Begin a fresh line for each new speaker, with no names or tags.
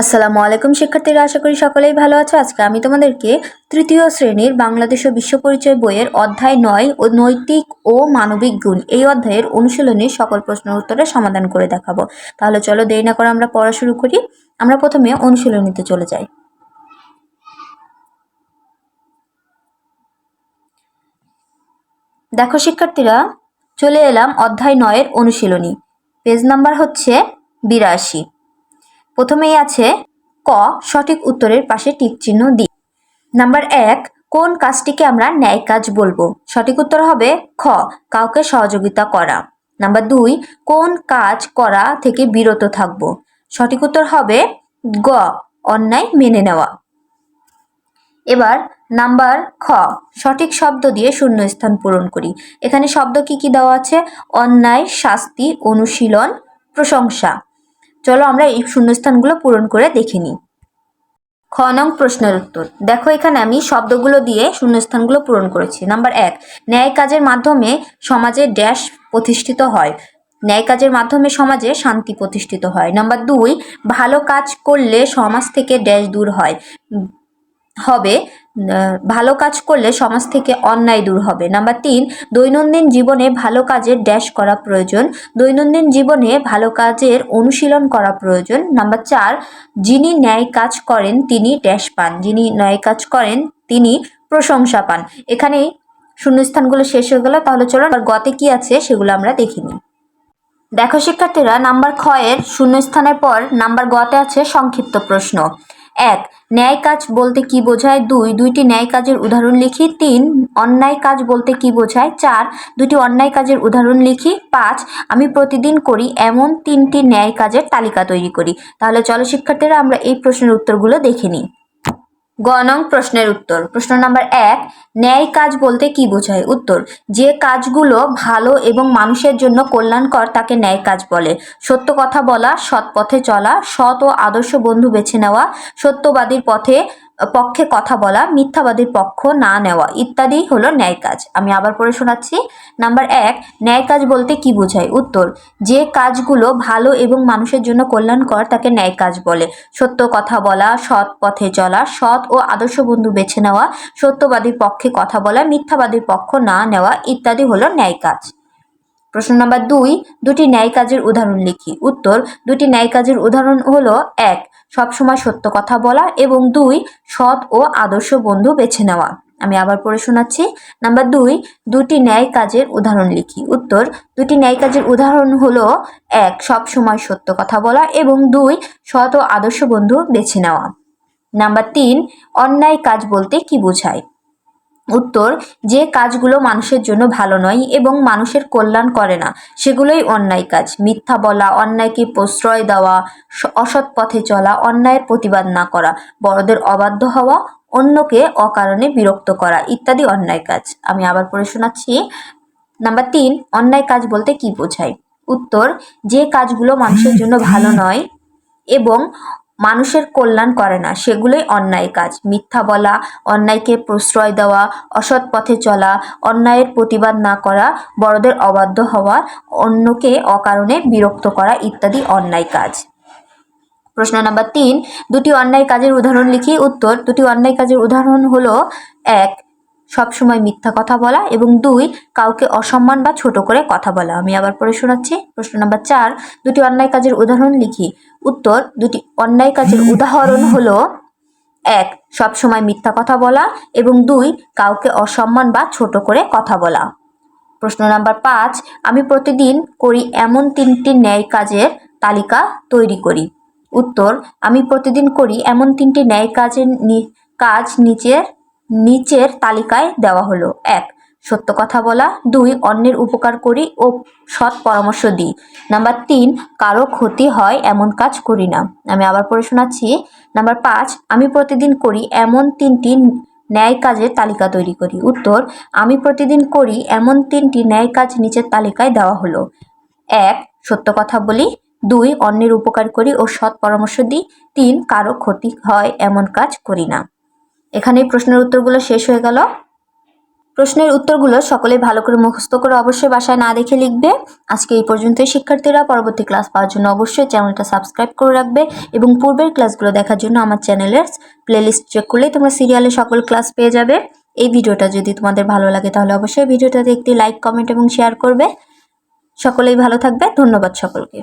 আসসালামু আলাইকুম, শিক্ষার্থীরা, আশা করি সকলেই ভালো আছো। আজকে আমি তোমাদেরকে তৃতীয় শ্রেণির বাংলাদেশ ও বিশ্ব পরিচয় বইয়ের অধ্যায় নয় ও নৈতিক ও মানবিক গুণ এই অধ্যায়ের অনুশীলনে সকল প্রশ্নের উত্তরের সমাধান করে দেখাবো। তাহলে চলো দেরি না করে আমরা পড়া শুরু করি। আমরা প্রথমে অনুশীলনীতে চলে যাই। দেখো শিক্ষার্থীরা, চলে এলাম অধ্যায় নয়ের অনুশীলনী। পেজ নাম্বার হচ্ছে বিরাশি। প্রথমেই আছে ক, সঠিক উত্তরের পাশে টিক চিহ্ন দিই নাম্বার এক, কোন কাজটিকে আমরা ন্যায় কাজ বলব? সঠিক উত্তর হবে খ, কাউকে সহযোগিতা করা। নাম্বার দুই, কোন কাজ করা থেকে বিরত থাকব? সঠিক উত্তর হবে গ, অন্যায় মেনে নেওয়া। এবার নাম্বার খ, সঠিক শব্দ দিয়ে শূন্যস্থান পূরণ করি। এখানে শব্দ কি কি দেওয়া আছে? অন্যায়, শাস্তি, অনুশীলন, প্রশংসা। চলো আমরা এই শূন্যস্থানগুলো পূরণ করে দেখে নিই। খ নং প্রশ্নের উত্তর। দেখো এখানে আমি শব্দগুলো দিয়ে শূন্যস্থানগুলো পূরণ করেছি। নাম্বার এক, ন্যায় কাজের মাধ্যমে সমাজে ড্যাশ প্রতিষ্ঠিত হয়। ন্যায় কাজের মাধ্যমে সমাজে শান্তি প্রতিষ্ঠিত হয়। নাম্বার দুই, ভালো কাজ করলে সমাজ থেকে ড্যাশ দূর হয়। হবে ভালো কাজ করলে সমাজ থেকে অন্যায় দূর হবে। নাম্বার তিন, দৈনন্দিন জীবনে ভালো কাজের ড্যাশ করা প্রয়োজন। দৈনন্দিন জীবনে ভালো কাজের অনুশীলন করা প্রয়োজন। নাম্বার চার, যিনি ন্যায় কাজ করেন তিনি ড্যাশ পান। যিনি ন্যায় কাজ করেন তিনি প্রশংসা পান। এখানেই শূন্যস্থানগুলো শেষ হয়ে গেল। তাহলে চলো গতে কি আছে সেগুলো আমরা দেখিনি দেখো শিক্ষার্থীরা, নাম্বার খ এর শূন্যস্থানের পর নাম্বার গতে আছে সংক্ষিপ্ত প্রশ্ন। এক, ন্যায় কাজ বলতে কি বোঝায়? দুই, দুইটি ন্যায় কাজের উদাহরণ লিখি। তিন, অন্যায় কাজ বলতে কি বোঝায়? চার দুটি অন্যায় কাজের উদাহরণ লিখি। পাঁচ, আমি প্রতিদিন করি এমন তিনটি ন্যায় কাজের তালিকা তৈরি করি। তাহলে চলো শিক্ষার্থীরা আমরা এই প্রশ্নের উত্তরগুলো দেখে নিই। গ নং প্রশ্নের উত্তর। প্রশ্ন নাম্বার এক, ন্যায় কাজ বলতে কি বোঝায়? উত্তর, যে কাজগুলো ভালো এবং মানুষের জন্য কল্যাণকর তাকে ন্যায় কাজ বলে। সত্য কথা বলা, সৎ পথে চলা, সৎ ও আদর্শ বন্ধু বেছে নেওয়া, সত্যবাদীর পথে পক্ষে কথা বলা, মিথ্যাবাদীর পক্ষ না নেওয়া ইত্যাদি হলো ন্যায় কাজ। আমি আবার পড়ে শোনাচ্ছি। নাম্বার এক, ন্যায় কাজ বলতে কি বোঝায়? উত্তর, যে কাজগুলো ভালো এবং মানুষের জন্য কল্যাণকর তাকে ন্যায় কাজ বলে। সত্য কথা বলা, সৎ পথে চলা, সৎ ও আদর্শ বন্ধু বেছে নেওয়া, সত্যবাদীর পক্ষে কথা বলা, মিথ্যাবাদীর পক্ষ না নেওয়া ইত্যাদি হলো ন্যায় কাজ। প্রশ্ন নাম্বার দুই, দুটি ন্যায় কাজের উদাহরণ লিখি। উত্তর, দুটি ন্যায় কাজের উদাহরণ হলো এক সবসময় সত্য কথা বলা এবং দুই, সৎ ও আদর্শ বন্ধু বেছে নেওয়া। আমি আবার পড়ে শোনাচ্ছি। নাম্বার দুই, দুটি ন্যায় কাজের উদাহরণ লিখি। উত্তর, দুটি ন্যায় কাজের উদাহরণ হলো, এক, সবসময় সত্য কথা বলা এবং দুই, সৎ ও আদর্শ বন্ধু বেছে নেওয়া। নাম্বার তিন, অন্যায় কাজ বলতে কি বোঝায়? উত্তর, যে কাজগুলো মানুষের জন্য ভালো নয় এবং মানুষের কল্যাণ করে না, সেগুলোই অন্যায় কাজ। মিথ্যা বলা, অন্যায়কে প্রশ্রয় দেওয়া অসৎ পথে চলা, অন্যায়ের প্রতিবাদ না করা, বড়দের অবাধ্য হওয়া, অন্যকে অকারণে বিরক্ত করা ইত্যাদি অন্যায় কাজ। আমি আবার পড়ে শোনাচ্ছি। নাম্বার তিন, অন্যায় কাজ বলতে কি বোঝায়? উত্তর, যে কাজগুলো মানুষের জন্য ভালো নয় এবং মানুষের কল্যাণ করে না। সেগুলোই অন্যায় কাজ। মিথ্যা বলা, অন্যায়কে প্রশ্রয় দেওয়া, অসৎ পথে চলা, অন্যায়ের প্রতিবাদ না করা, বড়দের অবাধ্য হওয়া, অন্যকে অকারণে বিরক্ত করা ইত্যাদি অন্যায় কাজ। প্রশ্ন নাম্বার তিন, দুটি অন্যায় কাজের উদাহরণ লিখি। উত্তর, দুটি অন্যায় কাজের উদাহরণ হলো, এক সবসময় মিথ্যা কথা বলা এবং দুই, কাউকে অসম্মান বা ছোট করে কথা বলা। আমি আবার পড়ে শোনাচ্ছি। প্রশ্ন নাম্বার চার, দুটি অন্যায় কাজের উদাহরণ লিখি। উত্তর, দুটি অন্যায় কাজের উদাহরণ হলো, এক, সবসময় মিথ্যা কথা বলা এবং দুই, কাউকে অসম্মান বা ছোট করে কথা বলা। প্রশ্ন নাম্বার পাঁচ, আমি প্রতিদিন করি এমন তিনটি ন্যায় কাজের তালিকা তৈরি করি। উত্তর, আমি প্রতিদিন করি এমন তিনটি ন্যায় কাজের কাজ নিচের নিচের তালিকায় দেওয়া হলো। এক, সত্য কথা বলা। দুই, অন্যের উপকার করি ও সৎ পরামর্শ দিই। নাম্বার তিন, কারও ক্ষতি হয় এমন কাজ করি না। আমি আবার পড়ে শোনাচ্ছি। নাম্বার পাঁচ, আমি প্রতিদিন করি এমন তিনটি ন্যায় কাজের তালিকা তৈরি করি। উত্তর, আমি প্রতিদিন করি এমন তিনটি ন্যায় কাজ নিচের তালিকায় দেওয়া হলো। এক, সত্য কথা বলি। দুই, অন্যের উপকার করি ও সৎ পরামর্শ দিই। তিন, কারও ক্ষতি হয় এমন কাজ করি না। এখানেই প্রশ্নের উত্তরগুলো শেষ হয়ে গেল। প্রশ্নের উত্তরগুলো সকলে ভালো করে মুখস্থ করে অবশ্যই বাসায় না দেখে লিখবে। আজকে এই পর্যন্তই, শিক্ষার্থীরা। পরবর্তী ক্লাস পাওয়ার জন্য অবশ্যই চ্যানেলটা সাবস্ক্রাইব করে রাখবে এবং পূর্বের ক্লাসগুলো দেখার জন্য আমার চ্যানেলের প্লেলিস্ট চেক করলেই তোমরা সিরিয়ালে সকল ক্লাস পেয়ে যাবে। এই ভিডিওটা যদি তোমাদের ভালো লাগে তাহলে অবশ্যই ভিডিওটাতে একটি লাইক কমেন্ট এবং শেয়ার করবে। সকলেই ভালো থাকবে। ধন্যবাদ সকলকে।